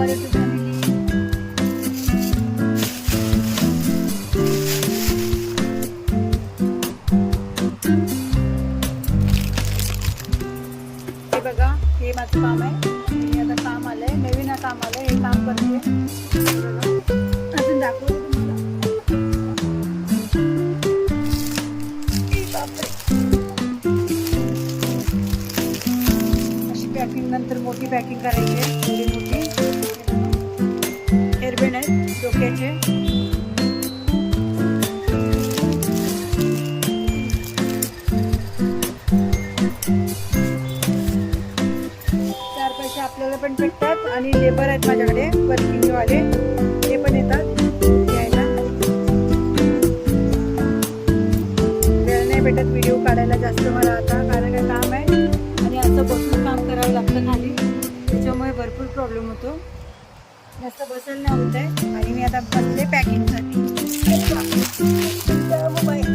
दुपारी to family हे बघा हे माझं काम आहे. हे आता काम आलंय, नवीन काम आलंय, हे काम करते. अजून. अशी पॅकिंग नंतर मोठी पॅकिंग करायची आहे. मोठी. डोक्याचे चार पैसे आपल्याला पण भेटतात आणि लेबर आहेत माझ्याकडे वर्किंगवाले ते पण येतात यायला वेळ नाही भेटत व्हिडिओ काढायला जास्त मला आता कारण काय काम आहे. आणि असं बसून काम करावं लागतं खाली. त्याच्यामुळे भरपूर प्रॉब्लेम होतो. जास्त बसायला नाही होत आहे आणि मी आता बसले पॅकिंगसाठी मोबाईल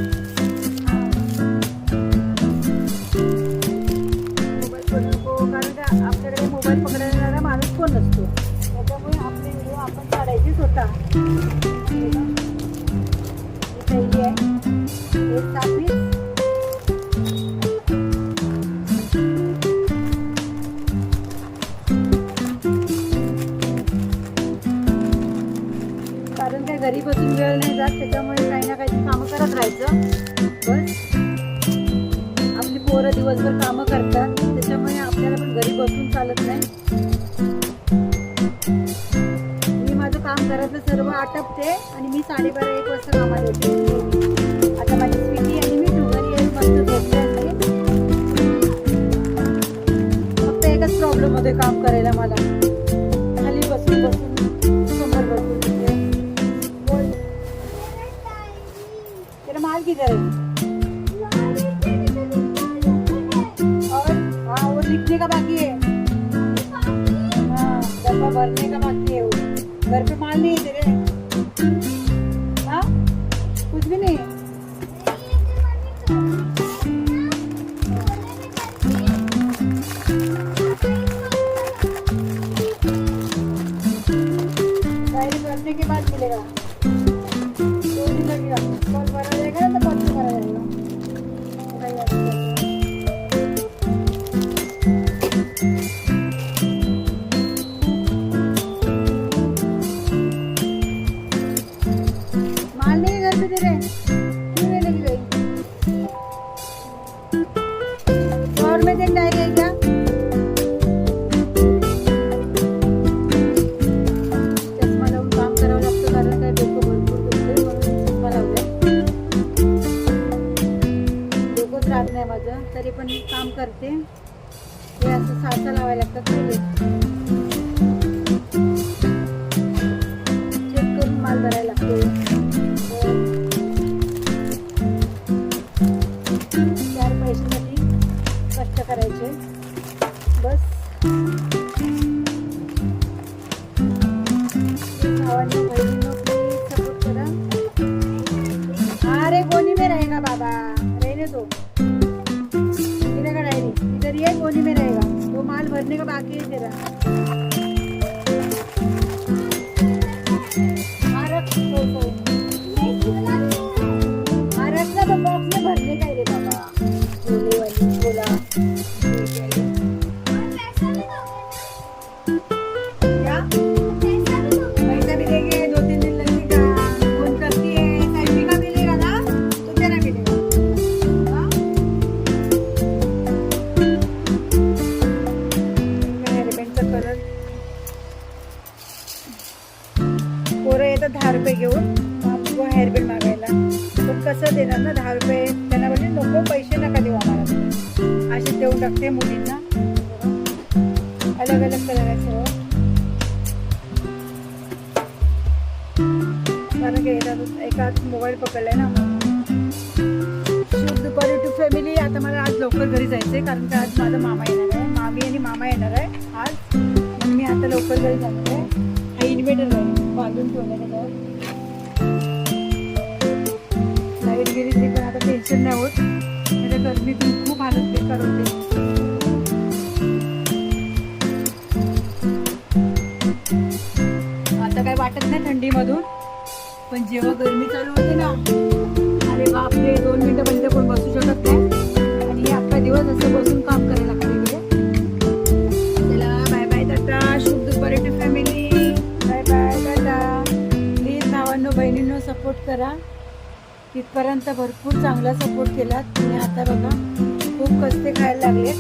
मोबाईल कारण का आपल्याकडे मोबाईल पकडायला माणूस कोण नसतो त्याच्यामुळे आपले व्हिडिओ आपण काढायचे स्वतः हे बघा. आहे हे घरी बसून वेळ नाही जात त्याच्यामुळे काही ना काही कामं करत राहायचं. बस आपली पोरं दिवसभर कामं करतात त्याच्यामुळे आपल्याला पण घरी बसून चालत नाही. मी माझं काम घरातलं सर्व आटपते आणि मी साडेबारा एक वाजता कामाला येते. आता माझी की जरा किधर और हाँ वो लिखने का बाकी? है में चष्मा लावून काम करावं लागतं कारण काय डोकं भरपूर दुखते म्हणून चष्मा डोकंच राहत नाही माझं तरी पण मी काम करते हे असं साचा लावायला लागतात भरने का बाकी है तेरा घेऊन किंवा हेअरबँड मागायला. पण कसं देणार ना दहा रुपये त्यांना म्हणजे नको पैसे नका देऊ आम्हाला. असे देऊन टाकते मुलींना. अलग अलग कलर आहे सर्व कारण की येतात एकाच मोबाईल पकडलाय ना शुभ दुपारी टू फॅमिली आता मला आज लवकर घरी जायचंय कारण की आज माझा मामा येणार आहे. मामी आणि मामा येणार आहे. आज मी आता लवकर घरी जाणार आहे. हा इन्व्हेटर आहे. बांधून ठेवलेला त्याच्यावर लाइट पण आता टेन्शन नाही होत. म्हणजे गरमीतून खूप हालत बेकार होते थंडीमधून पण जेव्हा गरमी चालू होते ना अरे बापरे दोन मिनिटं पर्यंत कोण बसू शकत नाही. आणि हे अख्खा दिवस असं बसून काम करायला लागते चला बाय बाय टाटा शुभ दुपारी family bye bye tata. Please भावांनो बहिणींनो सपोर्ट करा. तिथपर्यंत भरपूर चांगला सपोर्ट केला. तुम्ही आता बघा खूप कष्टे खायला लागले